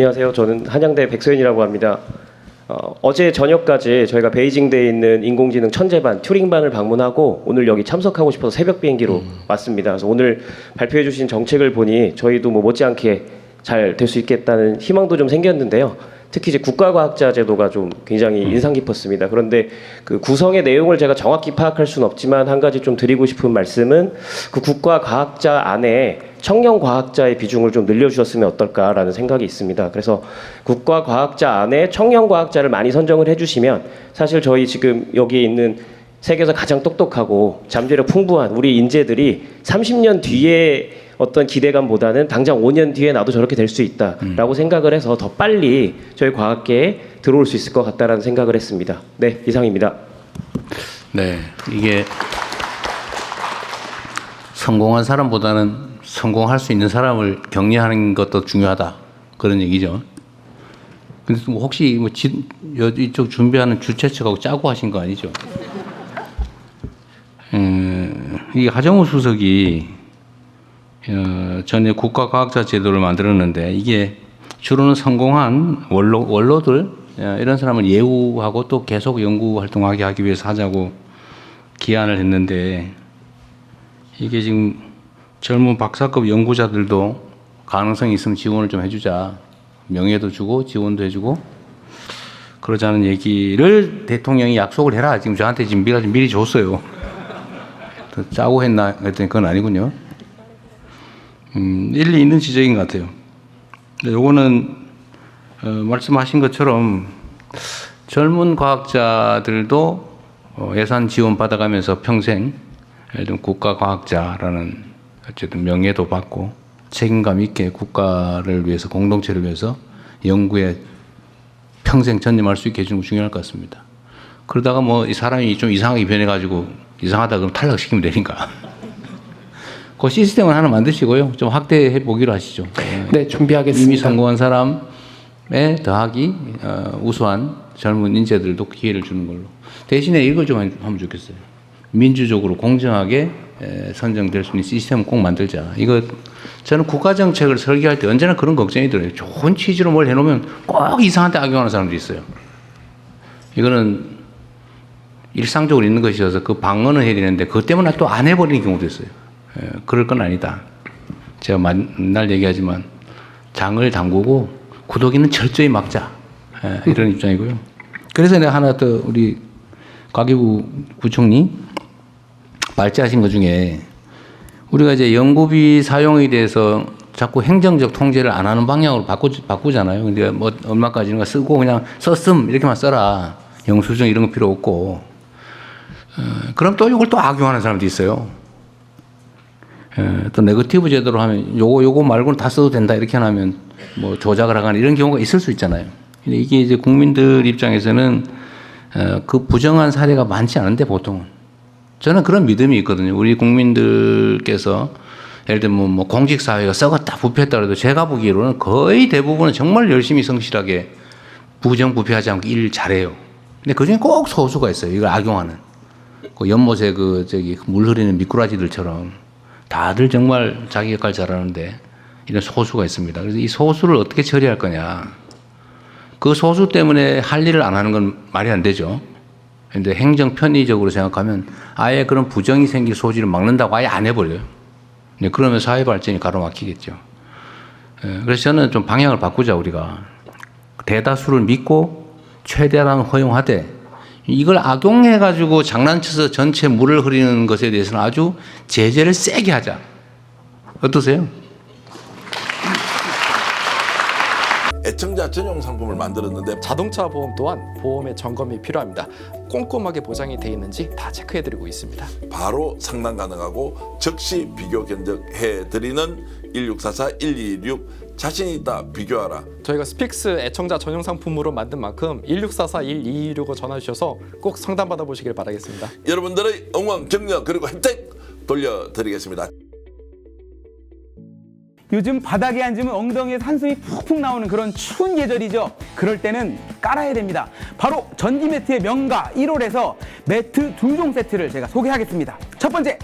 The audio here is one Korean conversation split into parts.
안녕하세요. 저는 한양대 백소연이라고 합니다. 어, 어제 저녁까지 저희가 베이징대에 있는 인공지능 천재반 튜링반을 방문하고 오늘 여기 참석하고 싶어서 새벽 비행기로 왔습니다. 그래서 오늘 발표해 주신 정책을 보니 저희도 뭐 못지않게 잘 될 수 있겠다는 희망도 좀 생겼는데요. 특히 이제 국가과학자 제도가 좀 굉장히 인상 깊었습니다. 그런데 그 구성의 내용을 제가 정확히 파악할 수는 없지만 한 가지 좀 드리고 싶은 말씀은 그 국가과학자 안에 청년 과학자의 비중을 좀 늘려주셨으면 어떨까라는 생각이 있습니다. 그래서 국가 과학자 안에 청년 과학자를 많이 선정을 해주시면 사실 저희 지금 여기 있는 세계에서 가장 똑똑하고 잠재력 풍부한 우리 인재들이 30년 뒤에 어떤 기대감보다는 당장 5년 뒤에 나도 저렇게 될 수 있다라고 생각을 해서 더 빨리 저희 과학계에 들어올 수 있을 것 같다라는 생각을 했습니다. 네, 이상입니다. 네, 이게 성공한 사람보다는 성공할 수 있는 사람을 격려하는 것도 중요하다 그런 얘기죠. 근데 뭐 혹시 뭐 지, 이쪽 준비하는 주최 측하고 짜고 하신 거 아니죠? 음, 이 하정우 수석이 어, 전에 국가과학자 제도를 만들었는데 이게 주로는 성공한 원로 원로들 어, 이런 사람을 예우하고 또 계속 연구 활동하게 하기 위해서 하자고 기한을 했는데 이게 지금 젊은 박사급 연구자들도 가능성이 있으면 지원을 좀 해주자 명예도 주고 지원도 해주고 그러자는 얘기를 대통령이 약속을 해라 지금 저한테 지금 미리 줬어요. 더 짜고 했나 했더니 그건 아니군요. 음, 일리 있는 지적인 것 같아요. 근데 요거는 어, 말씀하신 것처럼 젊은 과학자들도 어, 예산 지원 받아가면서 평생 예를 들면 국가 과학자라는 어쨌든 명예도 받고 책임감 있게 국가를 위해서 공동체를 위해서 연구에 평생 전념할 수 있게 해주는 거 중요할 것 같습니다. 그러다가 뭐 이 사람이 좀 이상하게 변해가지고 이상하다 그러면 탈락시키면 되니까. 그 시스템을 하나 만드시고요. 좀 확대해 보기로 하시죠. 네, 준비하겠습니다. 이미 성공한 사람에 더하기 어, 우수한 젊은 인재들도 기회를 주는 걸로. 대신에 이걸 좀 하면 좋겠어요. 민주적으로 공정하게 에, 선정될 수 있는 시스템을 꼭 만들자. 이거 저는 국가 정책을 설계할 때 언제나 그런 걱정이 들어요. 좋은 취지로 뭘 해놓으면 꼭 이상한 데 악용하는 사람들이 있어요. 이거는 일상적으로 있는 것이어서 그 방어는 해야 되는데 그것 때문에 또 안 해버리는 경우도 있어요. 에, 그럴 건 아니다. 제가 맨날 얘기하지만 장을 담그고 구더기는 철저히 막자 에, 이런 입장이고요. 그래서 내가 하나 더 우리 과기부 부총리 발제하신 것 중에 우리가 이제 연구비 사용에 대해서 자꾸 행정적 통제를 안 하는 방향으로 바꾸, 바꾸잖아요. 근데 뭐 얼마까지는 쓰고 그냥 썼음 이렇게만 써라. 영수증 이런 거 필요 없고. 어, 그럼 또 이걸 또 악용하는 사람도 있어요. 예, 또 네거티브 제도로 하면 요거 요거 말고는 다 써도 된다 이렇게 하면 뭐 조작을 하거나 이런 경우가 있을 수 있잖아요. 근데 이게 이제 국민들 입장에서는 어, 그 부정한 사례가 많지 않은데 보통은 저는 그런 믿음이 있거든요. 우리 국민들께서 예를 들면 뭐, 뭐 공직 사회가 썩었다 부패했다 그래도 제가 보기로는 거의 대부분은 정말 열심히 성실하게 부정 부패하지 않고 일 잘해요. 근데 그중에 꼭 소수가 있어요. 이걸 악용하는. 그 연못에 그 저기 물 흐르는 미꾸라지들처럼 다들 정말 자기 역할 잘하는데 이런 소수가 있습니다. 그래서 이 소수를 어떻게 처리할 거냐. 그 소수 때문에 할 일을 안 하는 건 말이 안 되죠. 근데 행정 편의적으로 생각하면 아예 그런 부정이 생길 소지를 막는다고 아예 안 해버려요. 네, 그러면 사회 발전이 가로막히겠죠. 예, 그래서 저는 좀 방향을 바꾸자 우리가 대다수를 믿고 최대한 허용하되 이걸 악용해 가지고 장난쳐서 전체 물을 흐리는 것에 대해서는 아주 제재를 세게 하자. 어떠세요? 애청자 전용 상품을 만들었는데 자동차 보험 또한 보험의 점검이 필요합니다. 꼼꼼하게 보장이 돼 있는지 다 체크해드리고 있습니다. 바로 상담 가능하고 즉시 비교 견적해 드리는 1644 1226 자신 있다 비교하라. 저희가 스픽스 애청자 전용 상품으로 만든 만큼 1644-1226을 전화 주셔서 꼭 상담 받아보시길 바라겠습니다. 여러분들의 응원 격려 그리고 혜택 돌려드리겠습니다. 요즘 바닥에 앉으면 엉덩이에 산소이 푹푹 나오는 그런 추운 계절이죠. 그럴 때는 깔아야 됩니다. 바로 전기 매트의 명가 1홀에서 매트 두 종 세트를 제가 소개하겠습니다. 첫 번째,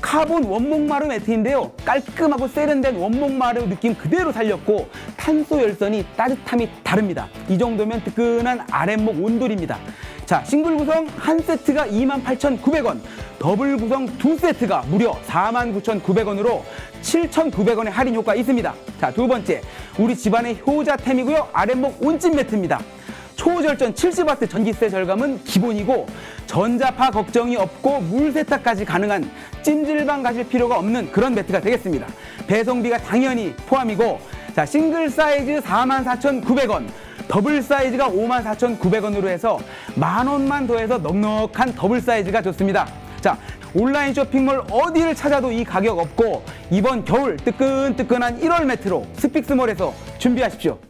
카본 원목마루 매트인데요. 깔끔하고 세련된 원목마루 느낌 그대로 살렸고 탄소 열선이 따뜻함이 다릅니다. 이 정도면 뜨끈한 아랫목 온돌입니다. 자, 싱글 구성 한 세트가 28,900원, 더블 구성 두 세트가 무려 49,900원으로 7,900원의 할인 효과 있습니다. 자, 두 번째, 우리 집안의 효자템이고요. 아랫목 온찜 매트입니다. 초절전 70와트 전기세 절감은 기본이고 전자파 걱정이 없고 물 세탁까지 가능한 찜질방 가실 필요가 없는 그런 매트가 되겠습니다. 배송비가 당연히 포함이고 자 싱글 사이즈 44,900원 더블 사이즈가 54,900원으로 해서 만 원만 더해서 넉넉한 더블 사이즈가 좋습니다. 자 온라인 쇼핑몰 어디를 찾아도 이 가격 없고 이번 겨울 뜨끈뜨끈한 1월 매트로 스픽스몰에서 준비하십시오.